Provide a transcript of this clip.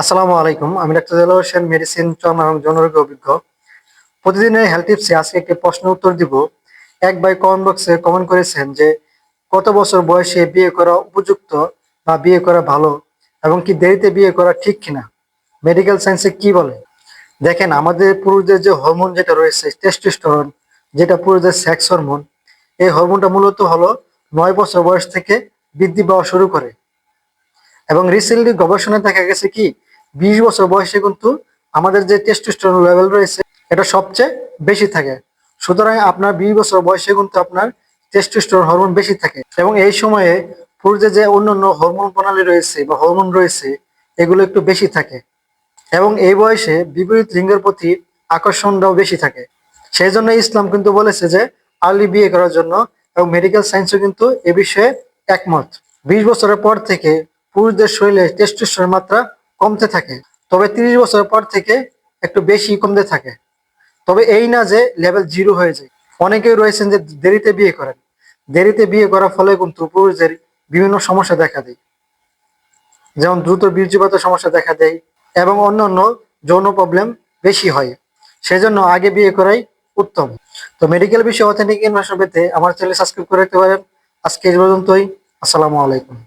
আসসালামু আলাইকুম। আমি ডাক্তার দেলোয়ার হোসেন মেডিসিন চর্ম এবং অভিজ্ঞ। প্রতিদিনের হেলথ টিপসে আজকে একটি প্রশ্ন উত্তর দিব। এক ভাই কমেন্ট বক্সে কমেন্ট করেছেন যে, কত বছর বয়সে বিয়ে করা উপযুক্ত বা বিয়ে করা ভালো এবং কি দেরিতে বিয়ে করা ঠিক কিনা? মেডিকেল সায়েন্সে কি বলে? দেখেন, আমাদের পুরুষদের যে হরমোন যেটা রয়েছে টেস্টোস্টেরন যেটা পুরুষদের সেক্স হরমোন এই হরমোনটা মূলত হলো নয় বছর বয়স থেকে বৃদ্ধি পাওয়া শুরু করে। এবং রিসেন্টলি গবেষণায় দেখা গেছে কি বিশ বছর বয়সে কিন্তু আমাদের যে টেস্টোস্টেরন লেভেল রয়েছে, এটা সবচেয়ে বেশি থাকে। সুতরাং আপনার বিশ বছর বয়সে কিন্তু আপনার টেস্টোস্টেরন হরমোন বেশি থাকে। এবং এই সময়ে পুরুষদের যে অন্যান্য হরমোন প্রণালী রয়েছে বা হরমোন রয়েছে, এগুলো একটু বেশি থাকে। এবং এই বয়সে বিপরীত লিঙ্গের প্রতি আকর্ষণটাও বেশি থাকে। সেই জন্য ইসলাম কিন্তু বলেছে যে আর্লি বিয়ে করার জন্য এবং মেডিকেল সায়েন্সও কিন্তু এ বিষয়ে একমত। বিশ বছরের পর থেকে পুরুষদের শরীরে টেস্টোস্টেরনের মাত্রা কমতে থাকে। তবে তিরিশ বছর পর থেকে একটু বেশি কমতে থাকে। তবে এই না যে লেভেল জিরো হয়ে যায়। অনেকেই রয়েছেন যে দেরিতে বিয়ে করেন। দেরিতে বিয়ে করার ফলে কিন্তু পুরুষদের বিভিন্ন সমস্যা দেখা দেয়। যেমন দ্রুত বীর্যপাতের সমস্যা দেখা দেয় এবং অন্যান্য যৌন প্রবলেম বেশি হয়। সেজন্য আগে বিয়ে করাই উত্তম। তো মেডিকেল বিষয়ে অথেন্টিক ইনফরমেশন পেতে আমার চ্যানেল সাবস্ক্রাইব করে রাখতে পারেন। আজকে এই পর্যন্তই। আসসালামু আলাইকুম।